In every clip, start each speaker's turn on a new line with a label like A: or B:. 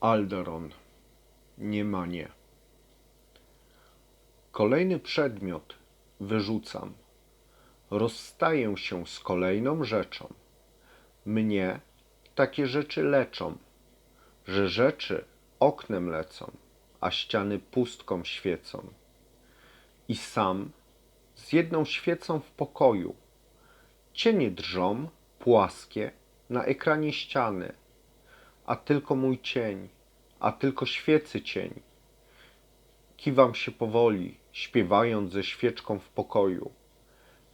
A: Alderon. Nie ma nie. Kolejny przedmiot wyrzucam. Rozstaję się z kolejną rzeczą. Mnie takie rzeczy leczą, że rzeczy oknem lecą, a ściany pustką świecą. I sam z jedną świecą w pokoju. Cienie drżą, płaskie, na ekranie ściany, a tylko mój cień, a tylko świecy cień. Kiwam się powoli, śpiewając ze świeczką w pokoju.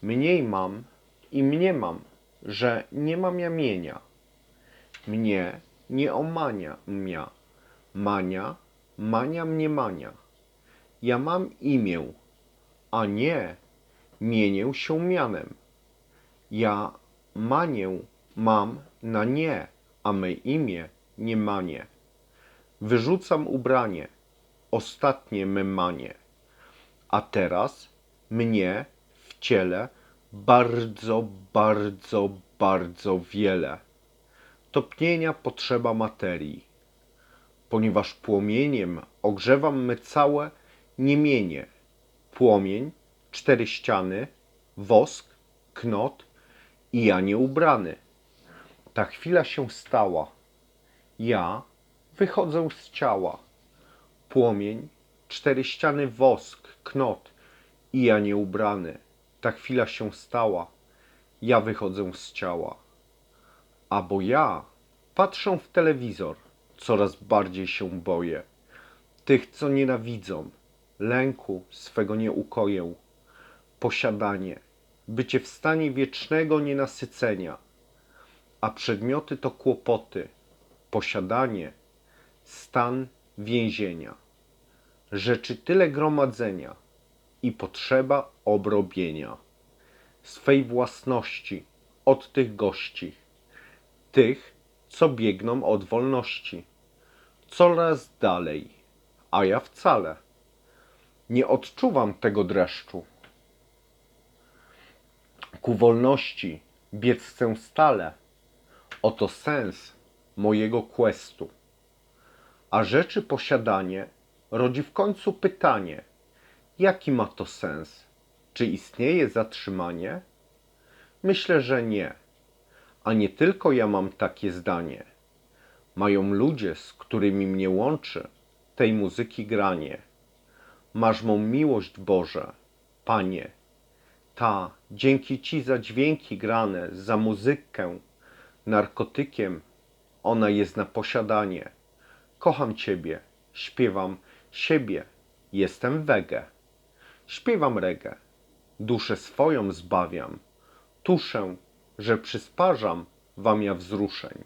A: Mniej mam i mnie mam, że nie mam ja mienia. Mnie nie omania mia, mania, mania mnie mania. Ja mam imię, a nie mienię się mianem. Ja manię mam na nie, a me imię nie manie. Wyrzucam ubranie, ostatnie me manie. A teraz mnie w ciele bardzo, bardzo, bardzo wiele. Topnienia potrzeba materii, ponieważ płomieniem ogrzewam me całe niemienie. Płomień, cztery ściany, wosk, knot i ja nieubrany. Ta chwila się stała. Ja wychodzę z ciała. Płomień, cztery ściany, wosk, knot i ja nieubrany. Ta chwila się stała. Ja wychodzę z ciała. A bo ja patrzę w telewizor, coraz bardziej się boję. Tych, co nienawidzą, lęku swego nie ukoję. Posiadanie, bycie w stanie wiecznego nienasycenia, a przedmioty to kłopoty, posiadanie, stan więzienia. Rzeczy tyle gromadzenia i potrzeba obrobienia swej własności od tych gości, tych, co biegną od wolności, coraz dalej, a ja wcale nie odczuwam tego dreszczu. Ku wolności biec chcę stale, oto sens mojego questu. A rzeczy posiadanie rodzi w końcu pytanie, jaki ma to sens? Czy istnieje zatrzymanie? Myślę, że nie. A nie tylko ja mam takie zdanie. Mają ludzie, z którymi mnie łączy, tej muzyki granie. Masz mą miłość Boże, Panie. Ta, dzięki Ci za dźwięki grane, za muzykę, narkotykiem, ona jest na posiadanie. Kocham Ciebie, śpiewam siebie, jestem wege. Śpiewam regę, duszę swoją zbawiam, tuszę, że przysparzam Wam ja wzruszeń.